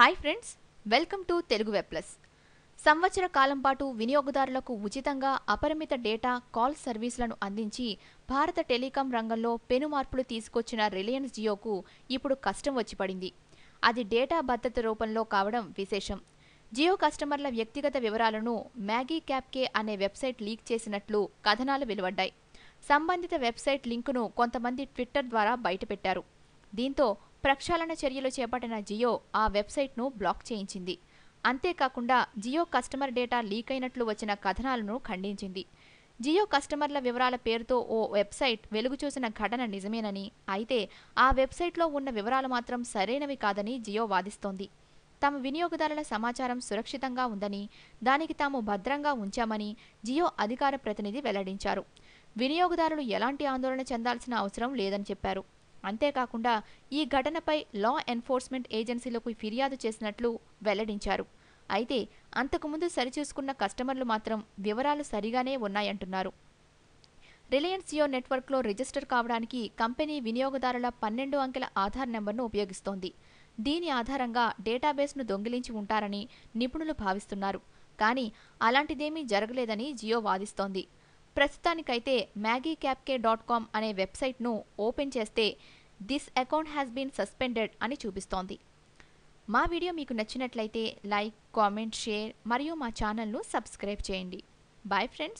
Hi friends welcome to Telugu web plus. సంవత్సర కాలం పాటు వినియోగదారులకు ఉచితంగా అపరిమిత డేటా కాల్ సర్వీసులను అందించి భారత టెలికాం రంగంలో పెను మార్పులు తీసుకొచ్చిన రిలయన్స్ జియోకు ఇప్పుడు కష్టం వచ్చి పడింది. అది డేటా భద్రత రూపంలో కావడం విశేషం. జియో కస్టమర్ల వ్యక్తిగత వివరాలను మ్యాగీ క్యాప్కే అనే వెబ్సైట్ లీక్ చేసినట్లు కథనాలు వెలువడ్డాయి. సంబంధిత వెబ్సైట్ లింకును కొంతమంది ట్విట్టర్ ద్వారా బయటపెట్టారు. దీంతో ప్రక్షాళన చర్యలు చేపట్టిన జియో ఆ వెబ్సైట్ను బ్లాక్ చేయించింది. అంతేకాకుండా జియో కస్టమర్ డేటా లీక్ అయినట్లు వచ్చిన కథనాలను ఖండించింది. జియో కస్టమర్ల వివరాల పేరుతో ఓ వెబ్సైట్ వెలుగు చూసిన ఘటన నిజమేనని అయితే ఆ వెబ్సైట్లో ఉన్న వివరాలు మాత్రం సరైనవి కాదని జియో వాదిస్తోంది. తమ వినియోగదారుల సమాచారం సురక్షితంగా ఉందని దానికి తాము భద్రంగా ఉంచామని జియో అధికార ప్రతినిధి వెల్లడించారు. వినియోగదారులు ఎలాంటి ఆందోళన చెందాల్సిన అవసరం లేదని చెప్పారు. అంతేకాకుండా ఈ ఘటనపై లా ఎన్ఫోర్స్మెంట్ ఏజెన్సీలకు ఫిర్యాదు చేసినట్లు వెల్లడించారు. అయితే అంతకుముందు సరిచూసుకున్న కస్టమర్లు మాత్రం వివరాలు సరిగానే ఉన్నాయంటున్నారు. రిలయన్స్ జియో నెట్వర్క్లో రిజిస్టర్ కావడానికి కంపెనీ వినియోగదారుల పన్నెండు అంకెల ఆధార్ నెంబర్ను ఉపయోగిస్తోంది. దీని ఆధారంగా డేటాబేస్ను దొంగిలించి ఉంటారని నిపుణులు భావిస్తున్నారు. కానీ అలాంటిదేమీ జరగలేదని జియో వాదిస్తోంది. ప్రస్తుతానికైతే మ్యాగీ క్యాప్కే డాట్ కామ్ అనే వెబ్సైట్ను ఓపెన్ చేస్తే this account has been suspended అని చూపిస్తోంది. మా వీడియో మీకు నచ్చినట్లయితే లైక్ కామెంట్ షేర్ మరియు మా ఛానల్ను సబ్స్క్రైబ్ చేయండి. Bye friends!